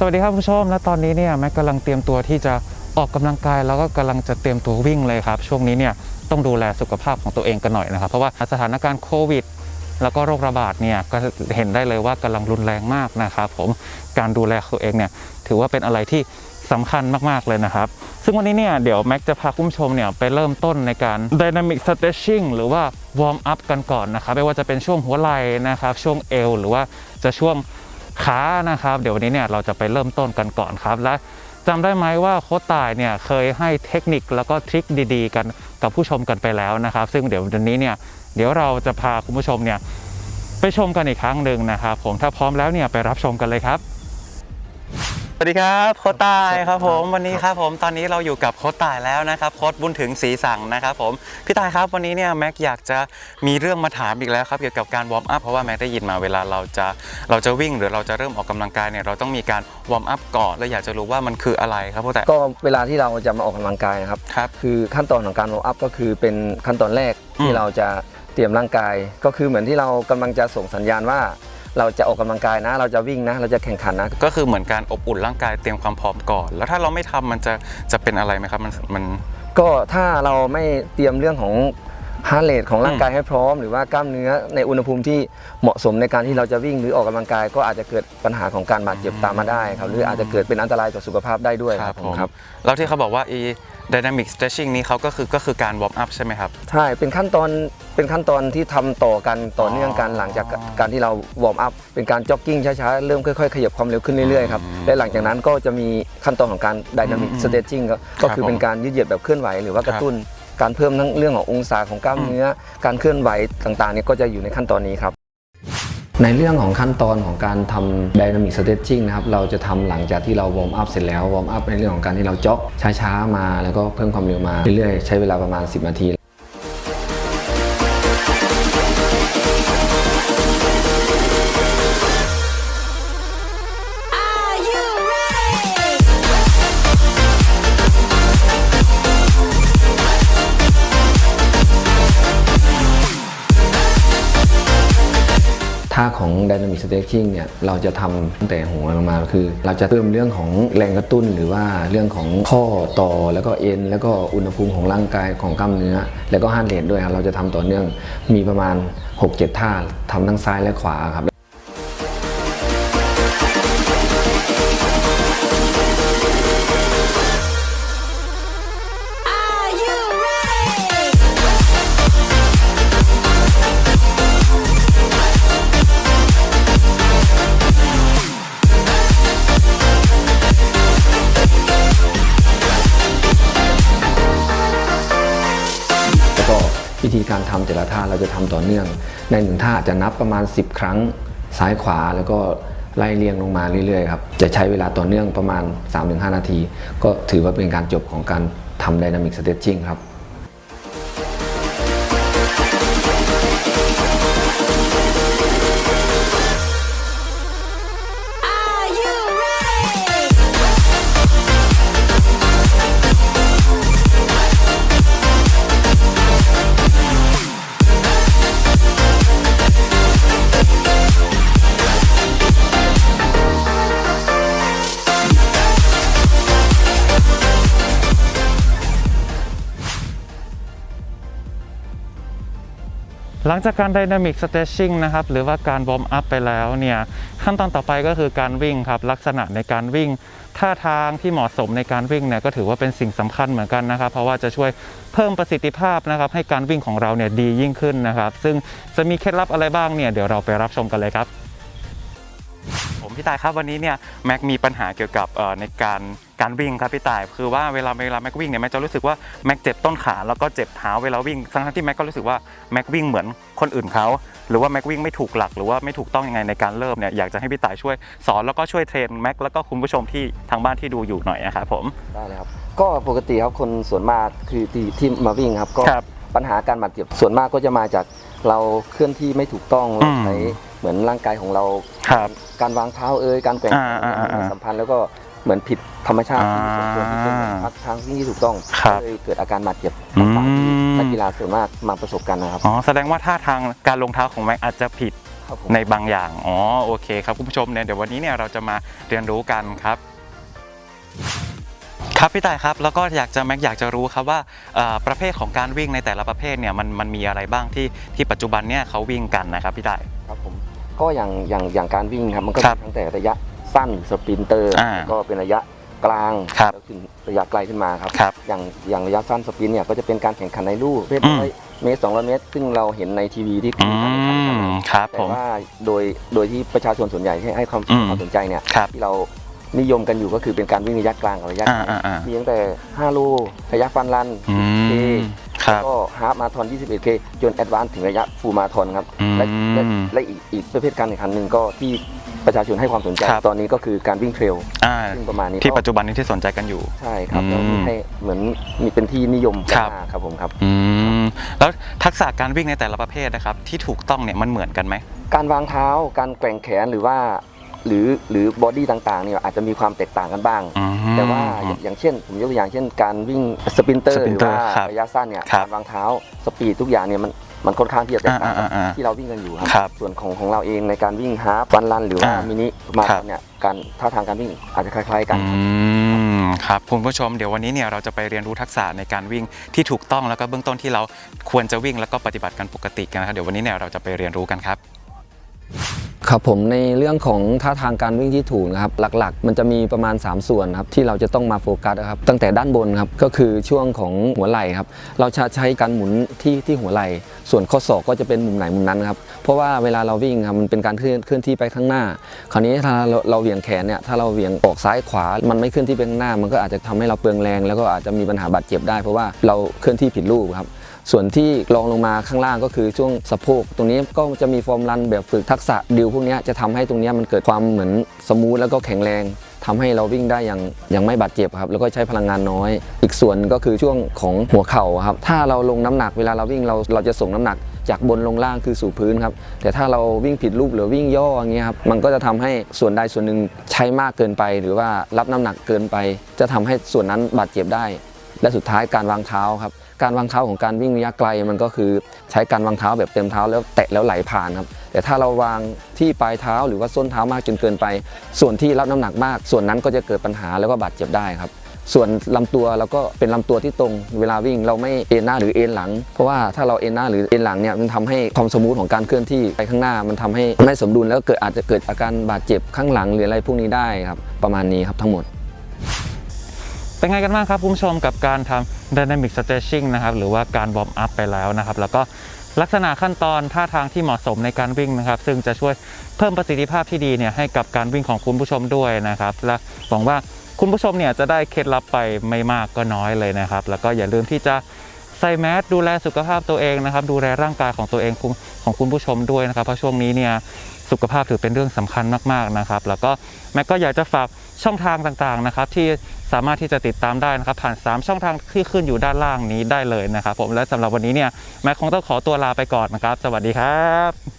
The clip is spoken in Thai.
สวัสดีครับผู้ชม และตอนนี้เนี่ยแม็กกำลังเตรียมตัวที่จะออกกำลังกายแล้วก็กำลังจะเตรียมตัววิ่งเลยครับ ช่วงนี้เนี่ยต้องดูแลสุขภาพของตัวเองกันหน่อยนะครับ เพราะว่าสถานการณ์โควิด แล้วก็โรคระบาดเนี่ยก็เห็นได้เลยว่ากำลังรุนแรงมากนะครับผมการดูแลตัวเองเนี่ยถือว่าเป็นอะไรที่สำคัญมาก ๆ เลยนะครับ ซึ่งวันนี้เนี่ยเดี๋ยวแม็กจะพาคุณผู้ชมเนี่ยไปเริ่มต้นในการ Dynamic Stretching หรือว่า Warm Up กันก่อนนะครับ ไม่ว่าจะเป็นช่วงหัวไหล่นะครับ ช่วงเอว หรือว่าจะช่วง ขานะครับ เดี๋ยววันนี้เนี่ยเราจะไปเริ่มต้นกันก่อนครับ และจำได้ไหมว่าโค้ชตายเนี่ยเคยให้เทคนิคแล้วก็ทริคดีๆ กันกับผู้ชมกันไปแล้วนะครับ ซึ่งเดี๋ยววันนี้เนี่ยเดี๋ยวเราจะพาคุณผู้ชมเนี่ยไปชมกันอีกครั้งหนึ่งนะครับ ผมถ้าพร้อมแล้วเนี่ยไปรับชมกันเลยครับ สวัสดีครับโค้ชตายครับผมวันนี้ครับผมตอนนี้เราอยู่กับโค้ชตายแล้วนะครับโค้ชบุญถึงศรีสั่งนะครับผมพี่ตายครับวันนี้เนี่ยแม็กอยากจะมีเรื่องมาถามอีกแล้วครับเกี่ยวกับการวอร์มอัพเพราะว่าแม็กได้ยินมาเวลาเราจะเราจะวิ่งหรือเราจะเริ่มออกกำลังกายเนี่ยเราต้องมีการวอร์มอัพก่อนแล้วอยากจะรู้ว่ามันคืออะไรครับโค้ชตายก็เวลาที่เราจะมาออกกำลังกายนะครับครับคือขั้นตอนของการวอร์มอัพก็คือเป็นขั้นตอนแรกอืที่มเราจะเตรียมร่างกาย ก็คือเหมือนที่เรากำลังจะส่งสัญญาณว่า เราจะออกกำลังกายนะ เราจะวิ่งนะ เราจะแข่งขันนะ ก็คือเหมือนการอบอุ่นร่างกายเตรียมความพร้อมก่อน แล้วถ้าเราไม่ทำมันจะจะเป็นอะไรไหมครับมันมันก็ถ้าเราไม่เตรียมเรื่องของฮาร์เรทของร่างกายให้พร้อม หรือว่ากล้ามเนื้อในอุณหภูมิที่เหมาะสมในการที่เราจะวิ่งหรือออกกำลังกาย ก็อาจจะเกิดปัญหาของการบาดเจ็บตามมาได้ครับหรืออาจจะเกิดเป็นอันตรายต่อสุขภาพได้ด้วยครับผมครับแล้วที่เขาบอกว่าอี dynamic stretching นี้เขาก็คือก็คือการวอร์มอัพใช่ไหมครับ ใช่ เป็นขั้นตอน เป็นขั้นตอนที่ทำต่อกันต่อเนื่องกันอ๋อหลังจากการที่เราวอร์มอัพเป็นการจ็อกกิ้งช้าๆเริ่มค่อยๆ ขยับความเร็วขึ้นเรื่อยๆครับอืมและหลังจากนั้นก็จะมีขั้นตอนของการไดนามิกอืมสเต c ชิ่งก็คือผมเป็นการยืดเหยียดแบบเคลื่อนไหวหรือว่ากระตุ้นการเพิ่มทั้งเรื่องขององศาของกล้ามเนื้อ การเคลื่อนไหวต่างๆเนี่ยก็จะอยู่ในขั้นตอนนี้ครับ ในเรื่องของขั้นตอนของการทำ Dynamic Stretching นะครับ เราจะทำหลังจากที่เราวอร์มอัพเสร็จแล้ววอร์มอัพในเรื่องของการที่เราจ็อกช้าๆมา แล้วก็เพิ่มความเร็วมาเรื่อยๆ ใช้เวลาประมาณ 10 นาที Dynamic Stretching เนี่ยเราจะทำตั้งแต่หัวลงมาคือ เราจะเพิ่มเรื่องของแรงกระตุ้น หรือว่าเรื่องของข้อต่อแล้วก็เอ็น แล้วก็อุณหภูมิของร่างกายของกล้ามเนื้อ แล้วก็ฮาร์ดเรทด้วยครับเราจะทำต่อเนื่องมีประมาณ 6-7 ท่าทำทั้งซ้ายและขวาครับ วิธีการทำแต่ละท่าเราจะทำต่อเนื่อง ในหนึ่งท่าจะนับประมาณ 10 ครั้งซ้ายขวาแล้วก็ไล่เรียงลงมาเรื่อยๆครับจะใช้เวลาต่อเนื่องประมาณ 3-5 นาที ก็ถือว่าเป็นการจบของการทำดินามิกสเตตชิ่งครับ หลังจากการ Dynamic Stretching นะครับหรือว่าการวอร์มอัพไปแล้วเนี่ยขั้นตอนต่อไปก็คือการวิ่งครับลักษณะในการวิ่งท่าทางที่เหมาะสมในการวิ่งเนี่ยก็ถือว่าเป็นสิ่งสำคัญเหมือนกันนะครับ เพราะว่าจะช่วยเพิ่มประสิทธิภาพนะครับ ให้การวิ่งของเราเนี่ยดียิ่งขึ้นนะครับ ซึ่งจะมีเคล็ดลับอะไรบ้างเนี่ยเดี๋ยวเราไปรับชมกันเลยครับ พี่ตายครับวันนี้เนี่ยแม็กมีปัญหาเกี่ยวกับเอ่อในการการวิ่งครับพี่ตายคือว่าเวลาเวลาแม็กวิ่งเนี่ยแม็กจะรู้สึกว่าแม็กเจ็บต้นขาแล้วก็เจ็บเท้าเวลาวิ่งทั้งๆที่แม็กก็รู้สึกว่าแม็กวิ่งเหมือนคนอื่นเขาหรือว่าแม็กวิ่งไม่ถูกหลักหรือว่าไม่ถูกต้องยังไงในการเริ่มเนี่ยอยากจะให้พี่ตายช่วยสอนแล้วก็ช่วยเทรนแม็กแล้วก็คุณผู้ชมที่ทางบ้านที่ดูอยู่หน่อยนะครับผมได้เลยครับก็ปกติครับคนส่วนมากคือที่ที่มาวิ่งครับก็ครับปัญหาการบาดเจ็บส่วนมากก็จะมาจากเราเคลื่อนที่ไม่ถูกต้องเราอืมใช้ เหมือนร่างกายของเรา ครับ การวางเท้าเอ่ยการแกว่งอ่าอ่าอ่าอ่าสัมพันธ์แล้วก็เหมือนผิดธรรมชาติที่อ่าสมควรที่จะพักทางที่ถูกต้องครับเลยเกิดอาการบาดเจ็บอืมต่างๆที่นักกีฬาส่วนมากมาประสบกันนะครับอ๋อ แสดงว่าท่าทางการลงเท้าของแม็กอาจจะผิด ครับผม ในบางอย่าง อ๋อ โอเคครับคุณผู้ชมเนี่ยเดี๋ยววันนี้เนี่ยเราจะมาเรียนรู้กันครับ ครับพี่ต่ายครับ แล้วก็อยากจะแม็กอยากจะรู้ครับว่าเอ่อประเภทของการวิ่งในแต่ละประเภทเนี่ยมันมันมีอะไรบ้างที่ที่ปัจจุบันเนี่ยเขาวิ่งกันนะครับพี่ต่าย ครับผม ก็อย่างอย่างอย่างการวิ่งครับมันก็ครับมีตั้งแต่ระยะสั้นสปรินเตอร์อ่าก็เป็นระยะกลางครับแล้วถึงระยะไกลขึ้นมาครับ ครับอย่างอย่างระยะสั้นสปรินต์เนี่ยก็จะเป็นการแข่งขันในลู่ประเภทอืม ร้อยเมตรสองร้อยเมตร ซึ่งเราเห็นในทีวีที่อืมีการแข่งขันกันมนะครับผแต่ม ว่าโดยโดยที่ประชาชนส่วนใหญ่ให้ให้ความอืม ความสนใจเนี่ยครับที่เรานิยมกันอยู่ก็คือเป็นการวิ่งระยะกลางกับระยะอ่าไกลอ่าอ่ามีตั้งแต่ 5 โลระยะฟันรันอืเคม ครับก็ฮาล์ฟมาราธอน 21K จนแอดวานซ์ถึงระยะฟูลมาราธอนครับ อืม และและและอีกอีกประเภทการแข่งขันหนึ่งก็ที่ประชาชนให้ความสนใจ ครับ ตอนนี้ก็คือการวิ่งเทรลอ่าซึ่งประมาณนี้ที่ก็ปัจจุบันนี้ที่สนใจกันอยู่ ใช่ครับอืมแล้วมีให้เหมือนมีเป็นที่นิยมกันครับ มากครับผมครับ อืมแล้วทักษะการวิ่งในแต่ละประเภทนะครับ ที่ถูกต้องเนี่ยมันเหมือนกันไหม การวางเท้าการแกว่งแขนหรือว่า หรือหรือบอดี้ต่างๆเนี่ยอาจจะมีความแตกต่างกันบ้าง อืม แต่ว่าอย่างอย่างเช่น ผมยกตัวอย่างเช่นการวิ่งสปรินเตอร์หรือ sprinter ว่าครับระยะสั้นเนี่ยครับการวางเท้าสปีดทุกอย่างเนี่ยมันมันค่อนข้างที่จะแตกต่างกับอ่าอ่าอ่าที่เราวิ่งกันอยู่คครัรับส่วนของของเราเองในการวิ่งฮาล์ฟฟันรันหรือว่าอ่ามิมินิมาราครัธบอนเนี่ยการท่าทางการวิ่งอาจจะคล้ายๆกัน อืมครับคุณผู้ชมเดี๋ยววันนี้เนี่ยเราจะไปเรียนรู้ทักษะในการวิ่งที่ถูกต้องแล้วก็เบื้องต้นที่เราควรจะวิ่งแล้วก็ปฏิบัติกันปกติกันนะครับเดี๋ยววันนี้เนี่ยเราจะไปเรียนรู้กันครับ ครับผมในเรื่องของท่าทางการวิ่งที่ถูกนะครับหลักๆ มันจะมีประมาณ 3 ส่วนครับที่เราจะต้องมาโฟกัสครับตั้งแต่ด้านบนครับก็คือช่วงของหัวไหล่ครับเราจะใช้การหมุนที่ที่หัวไหล่ ส่วนข้อศอกก็จะเป็นมุมไหนมุมนั้นครับเพราะว่าเวลาเราวิ่งครับมันเป็นการเคลื่อนเคลื่อนที่ไปข้างหน้า คราวนี้ถ้าเราเราเหวี่ยงแขนเนี่ยถ้าเราเหวี่ยงออกซ้ายขวา มันไม่เคลื่อนที่ไปข้างหน้า มันก็อาจจะทำให้เราเปลืองแรง แล้วก็อาจจะมีปัญหาบาดเจ็บได้ เพราะว่าเราเคลื่อนที่ผิดรูปครับ ส่วนที่รองลงมาข้างล่างก็คือช่วงสะโพกตรงนี้ก็จะมีฟอร์มรันแบบฝึกทักษะดิวพวกนี้จะทำให้ตรงนี้มันเกิดความเหมือนสมูทแล้วก็แข็งแรงทำให้เราวิ่งได้อย่างอย่างไม่บาดเจ็บครับแล้วก็ใช้พลังงานน้อย อีกส่วนก็คือช่วงของหัวเข่าครับถ้าเราลงน้ำหนักเวลาเราวิ่งเราเราจะส่งน้ำหนักจากบนลงล่างคือสู่พื้นครับแต่ถ้าเราวิ่งผิดรูปหรือวิ่งย่ออย่างเงี้ยครับมันก็จะทำให้ส่วนใดส่วนหนึ่งใช้มากเกินไป หรือว่ารับน้ำหนักเกินไป จะทำให้ส่วนนั้นบาดเจ็บได้ และสุดท้ายการวางเท้าครับ การวางเท้าของการวิ่งระยะไกล มันก็คือใช้การวางเท้าแบบเต็มเท้าแล้วแตะแล้วไหลผ่านครับแต่ถ้าเราวางที่ปลายเท้าหรือว่าส้นเท้ามากจนเกินไป ส่วนที่รับน้ำหนักมาก ส่วนนั้นก็จะเกิดปัญหาแล้วก็บาดเจ็บได้ครับส่วนลำตัวเราก็เป็นลำตัวที่ตรง เวลาวิ่งเราไม่เอ็นหน้าหรือเอ็นหลัง เพราะว่าถ้าเราเอ็นหน้าหรือเอ็นหลังเนี่ยมันทำให้ความสมูทของการเคลื่อนที่ไปข้างหน้า มันทำให้ไม่สมดุลแล้วเกิดอาจจะเกิดอาการบาดเจ็บข้างหลังหรืออะไรพวกนี้ได้ครับประมาณนี้ครับทั้งหมด เป็นไงกันบ้างครับคุณผู้ชมกับการทำ dynamic stretching นะครับหรือว่าการ warm up ไปแล้วนะครับ แล้วก็ลักษณะขั้นตอนท่าทางที่เหมาะสมในการวิ่งนะครับ ซึ่งจะช่วยเพิ่มประสิทธิภาพที่ดีเนี่ยให้กับการวิ่งของคุณผู้ชมด้วยนะครับ และหวังว่าคุณผู้ชมเนี่ยจะได้เคล็ดลับไปไม่มากก็น้อยเลยนะครับ แล้วก็อย่าลืมที่จะใส่แมสดูแลสุขภาพตัวเองนะครับ ดูแลร่างกายของตัวเองของคุณผู้ชมด้วยนะครับ เพราะช่วงนี้เนี่ยสุขภาพถือเป็นเรื่องสำคัญมากๆนะครับ แล้วก็แม็กก็อยากจะฝาก ช่องทางต่างๆนะครับที่สามารถที่จะติดตามได้นะครับผ่าน 3 ช่องทางที่ขึ้นอยู่ด้านล่างนี้ได้เลยนะครับผมและสำหรับวันนี้เนี่ยแม็กคงต้องขอตัวลาไปก่อนนะครับ สวัสดีครับ